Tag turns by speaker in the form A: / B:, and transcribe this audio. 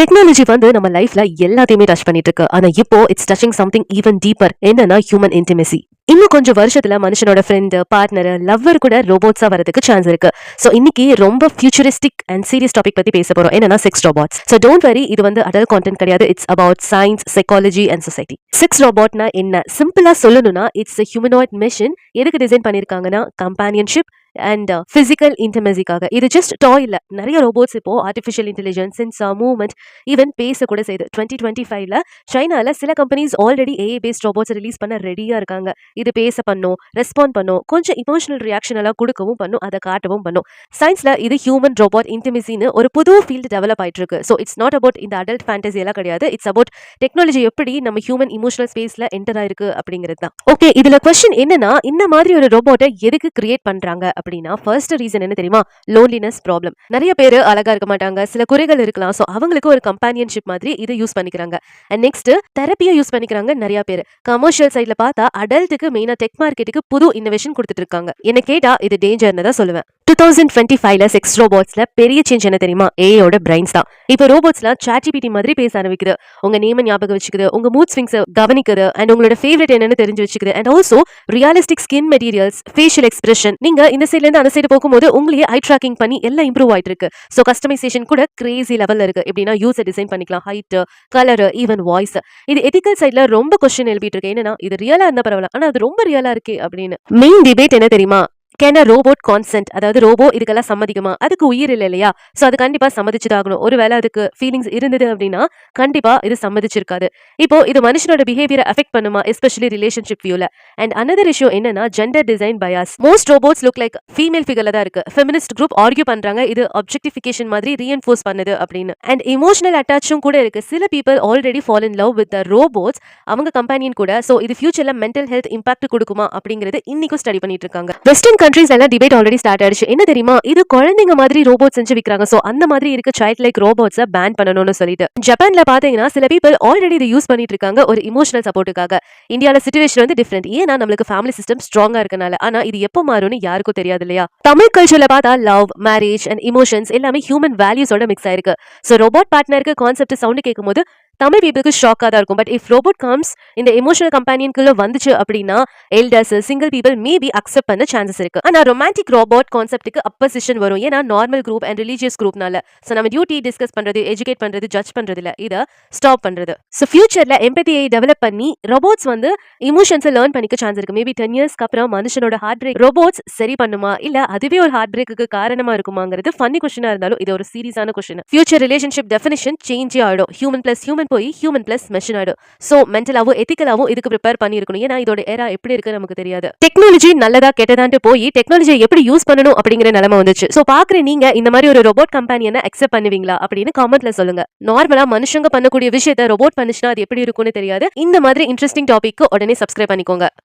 A: Technology வந்து நம்ம லைஃப்ல எல்லாத்தையுமே டச் பண்ணிட்டு இருக்கு ஆனா இப்போ it's touching something even deeper என்னன்னா ஹியூமன் இன்டிமெசி இன்னும் கொஞ்சம் வருஷத்துல மனுஷனோட ஃப்ரெண்டு பார்ட்னர் லவ்வர் கூட ரோபோட்ஸா வரதுக்கு சான்ஸ் இருக்கு. ஸோ இன்னைக்கு ரொம்ப ஃபியூச்சரிஸ்டிக் அண்ட் சீரியஸ் டாபிக் பத்தி பேச போறோம். என்னன்னா sex robots so don't worry இது வந்து அடல் கான்டென்ட் கிடையாது. It's about science psychology and society sex ரோபாட்னா என்ன? சிம்பிளா சொல்லணும்னா இட்ஸ் ஹியூமனாய்ட் மிஷின் எதுக்கு டிசைன் பண்ணிருக்காங்கன்னா கம்பானியன்ஷிப் அண்ட் ஃபிசிக்கல் இன்டர்மெசிக்காக இது ஜஸ்ட் டாய் இல்லை நிறைய ரோபோட்ஸ் இப்போ artificial intelligence sensor movement even பேச கூட செய்யுது டுவெண்ட்டி டுவெண்ட்டி ஃபைவ்ல சைனால சில companies already AI based robots release பண்ண ரெடியா இருக்காங்க. இது பேச பண்ணும் ரெஸ்பாண்ட் பண்ணும் கொஞ்சம் இமோஷனல் ரியாக்ஷன் எல்லாம் கொடுக்கவும் பண்ணும் அதை காட்டவும் பண்ணும். சயின்ஸ்ல இது ஹியூமன் ரோபோட் இன்டிமெசின்னு ஒரு புது ஃபீல்டு டெவலப் ஆயிட்டு இருக்கு ஸோ இட்ஸ் நாட் அபவுட் இந்த அடல்ட் ஃபேண்டசி எல்லாம் கிடையாது. இட்ஸ் அபவுட் டெக்னாலஜி எப்படி நம்ம ஹியூமன் இமோஷனல் ஸ்பேஸ்ல என்டர் ஆயிருக்கு அப்படிங்கிறது தான். ஓகே இதுல கொஸ்டின் என்னன்னா இந்த மாதிரி ஒரு ரோபோட்டை எதுக்கு கிரியேட் பண்றாங்க அப்படின்னு அப்படின்னா ஃபர்ஸ்ட் ரீசன் என்ன தெரியுமா? லோன்லினஸ் ப்ராப்ளம் நிறைய பேர் அழகா இருக்க மாட்டாங்க. சில குறைகள் இருக்கலாம். ஸோ அவங்களுக்கு ஒரு கம்பானியன்ஷிப் மாதிரி இதை யூஸ் பண்ணிக்கிறாங்க. அண்ட் நெக்ஸ்ட் தெரப்பியை யூஸ் பண்ணிக்கிறாங்க நிறைய பேர். கமர்ஷியல் சைட்ல பார்த்தா அடல்ட்டுக்கு மெயினா டெக் மார்க்கெட்டுக்கு புது இன்னோவேஷன் கொடுத்துட்டு இருக்காங்க. என்ன கேட்டா இது டேஞ்சர்னு தான் சொல்லுவேன். டூ தௌசண்ட் டுவெண்ட்டி ஃபைவ்ல செக்ஸ் ரோபோட்ஸ்ல பெரிய சேஞ்ச் என்ன தெரியுமா? ஏயோட பிரைன்ஸ் தான். இப்போ ரோபோட்ஸ்லாம் சாட்ஜிபிடி மாதிரி பேச ஆரம்பிக்குது. உங்க நேம ஞாபகம் வச்சுக்குது உங்க மூட் ஸ்விங்ஸ் கவனிக்குது அண்ட் உங்களோட ஃபேவரட் என்னன்னு தெரிஞ்சு வச்சுக்குது. And also realistic skin materials facial expression நீங்க இந்த சைட்ல இருந்து அந்த சைடு போகும்போது உங்களையே ஐ ட்ராக்கிங் பண்ணி எல்லாம் இம்ப்ரூவ் ஆயிட்டு இருக்கு. ஸோ கஸ்டமைசேஷன் கூட கிரேசி லெவல்ல இருக்கு. எப்படின்னா யூஸர் டிசைன் பண்ணிக்கலாம். ஹைட் கலர் ஈவன் வாய்ஸ் இது எத்திக்கல் சைட்ல ரொம்ப கொஸ்டின் எழுப்பிட்டு இருக்கு. என்னன்னா இது ரியலா இருந்தா பரவாயில்ல. ஆனா அது ரொம்ப ரியலா இருக்கு அப்படின்னு. மெயின் டிபேட் என்ன தெரியுமா? கேன ரோபோட் கான்சென்ட் அதாவது ரோபோ இதுக்கெல்லாம் சம்மதிக்குமா? அதுக்கு உயிர் இல்லை இல்லையா? ஸோ அது கண்டிப்பாக சம்மதிச்சுதாகணும். ஒருவேளை அதுக்கு ஃபீலிங்ஸ் இருந்தது அப்படின்னா கண்டிப்பா இது சம்மதிச்சிருக்காது. இப்போ இது மனுஷனோட பிஹேவியரை அஃபெக்ட் பண்ணுமா? எஸ்பெஷலி ரிலேஷன்ஷிப் வியூல அண்ட் அனதர் இஷ்யூ என்னன்னா gender design bias most robots look like female ஃபிகர்ல தான் இருக்கு. ஃபெமினிஸ்ட் குரூப் ஆர்கியூ பண்றாங்க இது அப்ஜெக்டிஃபிகேஷன் மாதிரி ரீஎன்ஃபோர்ஸ் பண்ணுது அப்படின்னு. அண்ட் இமோஷனல் அட்டாச்சும் கூட இருக்கு. சில people already fall in love with robots அவங்க கம்பெனியின் கூட. ஸோ இது ஃபியூச்சர்ல மென்டல் ஹெல்த் இம்பாக்ட் கொடுக்குமா? அப்படிங்கிறது இன்னைக்கும் ஸ்டடி பண்ணிட்டு இருக்காங்க. வெஸ்டர்ன் கண்ட்ரீஸ் எல்லாம் டிபேட் ஆல்ரெடி ஸ்டார்ட் ஆயிடுச்சு என்ன தெரியுமா? இது குழந்தைங்க மாதிரி ரோபோட் செஞ்சு விற்கிறாங்க ஸோ அந்த மாதிரி இருக்க சைல்ட் லைக் ரோபோட்ஸை பேன் பண்ணணும்னு சொல்லிட்டு. ஜப்பான்ல பாத்தீங்கன்னா சில பீப்பிள் ஆல்ரெடி இதை யூஸ் பண்ணிட்டு இருக்காங்க ஒரு இமோஷனல் சப்போர்ட்டுக்காக இந்தியாவில் சுச்சுவேஷன் வந்து டிஃப்ரெண்ட் ஏன்னா நம்மளுக்கு ஃபேமிலி சிஸ்டம் ஸ்ட்ராங்கா இருக்கனால. ஆனா இது எப்போ மாறும்னு யாருக்கும் தெரியாது இல்லையா? தமிழ் கல்ச்சர்ல பார்த்தா லவ் மேரேஜ் அண்ட் இமோஷன்ஸ் எல்லாமே ஹியூமன் வேல்யூஸோட மிக்ஸ் ஆயிருக்கு. ஸோ ரோபோட் பார்ட்னருக்கு கான்செப்ட் சவுண்ட் கேட்கும்போது தமிழ் பீப்புளுக்கு ஷாக்காக தான் இருக்கும். பட் இஃப் ரோபோட் கம்ஸ் இந்த எமோஷனல் கம்பெனியன்குள்ள வந்துச்சு அப்படின்னா elders single people maybe accept பண்ண சான்சஸ் இருக்கு. ஆனா ரொமான்டிக் ரோபோட் கான்செப்ட்டுக்கு அப்போசிஷன் வரும். ஏன்னா நார்மல் குரூப் அண்ட் ரிலீஜியஸ் குரூப்னால ஸோ நம்ம டியூட்டி டிஸ்கஸ் பண்றது எஜுகேட் பண்றது ஜட்ஜ் பண்றது இல்லை. இதை ஸ்டாப் பண்றது. ஸோ ஃபியூச்சர்ல எம்பத்தியை டெவலப் பண்ணி ரோபோட்ஸ் வந்து இமோஷன்ஸை லேர்ன் பண்ணிக்க சான்ஸ் இருக்கு. மேபி டென் இயர்ஸ்க்கு அப்புறம் மனுஷனோட ஹார்ட் பிரேக் ரோபோட்ஸ் சரி பண்ணுமா? இல்ல அதுவே ஒரு ஹார்ட் பிரேக்கு காரணமா இருக்குமாங்கிறது ஃபன்னி கொஸ்டினா இருந்தாலும் இது ஒரு சீரியஸான கொஸ்டின் ஃபியூச்சர் ரிலேஷன்ஷிப் டெஃபினிஷன் சேஞ்சே ஆயிடும். ஹியூமன் பிளஸ் ஹியூமன் போய் ஹியூமன் பிளஸ் மெஷின் ஆயிடும். ஸோ மென்டலாகவும் எத்திக்கலாகவும் இதுக்கு ப்ரிப்பேர் பண்ணியிருக்கணும். ஏன்னா இதோட ஏரா எப்படி இருக்கு நமக்கு தெரியாது. டெக்னாலஜி நல்லதா கெட்டதான்ட்டு போய் டெக்னாலஜியை எப்படி யூஸ் பண்ணணும் அப்படிங்கிற நிலைமை வந்துச்சு. ஸோ பாக்குற நீங்க இந்த மாதிரி ஒரு ரோபோட் கம்பெனியனை அக்செப்ட் பண்ணுவீங்களா அப்படின்னு காமெண்ட்ல சொல்லுங்க. நார்மலா மனுஷங்க பண்ணக்கூடிய விஷயத்த ரோபோட் பண்ணுச்சுன்னா அது எப்படி இருக்கும்னு தெரியாது. இந்த மாதிரி இன்ட்ரெஸ்டிங் டாபிக்கு உடனே சப்ஸ்கிரைப் பண்ணிக்கோங்க.